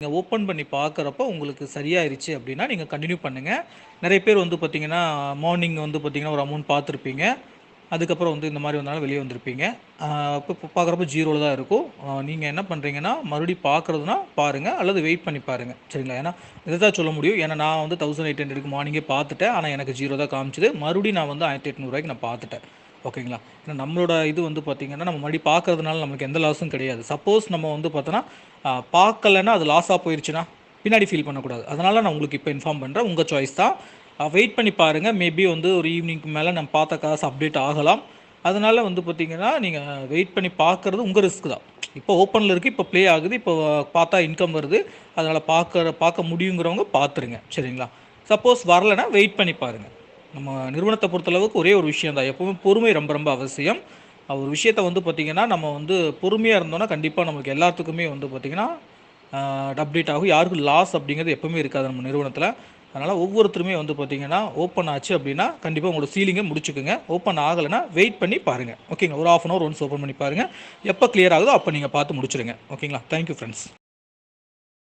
நீங்கள் ஓப்பன் பண்ணி பார்க்குறப்போ உங்களுக்கு சரியாயிருச்சு அப்படின்னா நீங்கள் கண்டினியூ பண்ணுங்கள் நிறைய பேர் வந்து பார்த்தீங்கன்னா மார்னிங் வந்து பார்த்தீங்கன்னா ஒரு அமௌண்ட் பார்த்துருப்பீங்க. அதுக்கப்புறம் வந்து இந்த மாதிரி வந்தாலும் வெளியே வந்திருப்பீங்க. இப்போ இப்போ பார்க்குறப்ப ஜீரோவில் தான் இருக்கும். நீங்கள் என்ன பண்ணுறீங்கன்னா மறுபடியும் பார்க்குறதுனா பாருங்கள் அல்லது வெயிட் பண்ணி பாருங்கள் சரிங்களா? ஏன்னா இதை தான் சொல்ல முடியும். ஏன்னா நான் வந்து தௌசண்ட் எயிட் ஹண்ட்ரடுக்கு மார்னிங்கே பார்த்துட்டேன். ஆனால் எனக்கு ஜீரோ தான் காமிச்சிது. மறுபடியும் நான் வந்து ஆயிரத்தி எட்நூறுவாய்க்கு நான் பார்த்துட்டேன். ஓகேங்களா? ஏன்னா நம்மளோட இது வந்து பார்த்திங்கன்னா நம்ம மறுபடியும் பார்க்கறதுனால நமக்கு எந்த லாஸும் கிடையாது. சப்போஸ் நம்ம வந்து பார்த்தோன்னா பார்க்கலைன்னா அது லாஸாக போயிடுச்சுன்னா பின்னாடி ஃபீல் பண்ணக்கூடாது. அதனால் நான் உங்களுக்கு இப்போ இன்ஃபார்ம் பண்ணுறேன் உங்கள் சாய்ஸ் தான். வெயிட் பண்ணி பாருங்கள் மேபி வந்து ஒரு ஈவினிங்க்கு மேலே நம்ம பார்த்த காசு அப்டேட் ஆகலாம். அதனால் வந்து பார்த்திங்கன்னா நீங்கள் வெயிட் பண்ணி பார்க்குறது உங்கள் ரிஸ்க் தான். இப்போ ஓப்பனில் இருக்குது இப்போ ப்ளே ஆகுது. இப்போ பார்த்தா இன்கம் வருது. அதனால் பார்க்குற பார்க்க முடியுங்கிறவங்க பார்த்துருங்க சரிங்களா? சப்போஸ் வரலைன்னா வெயிட் பண்ணி பாருங்கள் நம்ம நிறுவனத்தை பொறுத்தளவுக்கு ஒரே ஒரு விஷயம் தான். எப்போவுமே பொறுமை ரொம்ப ரொம்ப அவசியம். ஒரு விஷயத்த வந்து பார்த்திங்கன்னா நம்ம வந்து பொறுமையாக இருந்தோம்னா கண்டிப்பாக நமக்கு எல்லாத்துக்குமே வந்து பார்த்திங்கன்னா அப்டேட் ஆகும். யாருக்கும் லாஸ் அப்படிங்கிறது எப்போவுமே இருக்காது நம்ம நிறுவனத்தில். அதனால் ஒவ்வொருத்தருமே வந்து பார்த்திங்கன்னா ஓப்பன் ஆச்சு அப்படின்னா கண்டிப்பாக உங்களோட சீலிங்கை முடிச்சுக்கோங்க. ஓப்பன் ஆகலைன்னா வெயிட் பண்ணி பாருங்கள் ஓகேங்களா ஒரு of an hour once open பண்ணி பாருங்கள் எப்போ கிளியர் ஆகுதோ அப்போ நீங்கள் பார்த்து முடிச்சிடுங்க ஓகேங்களா தேங்க்யூ ஃப்ரெண்ட்ஸ்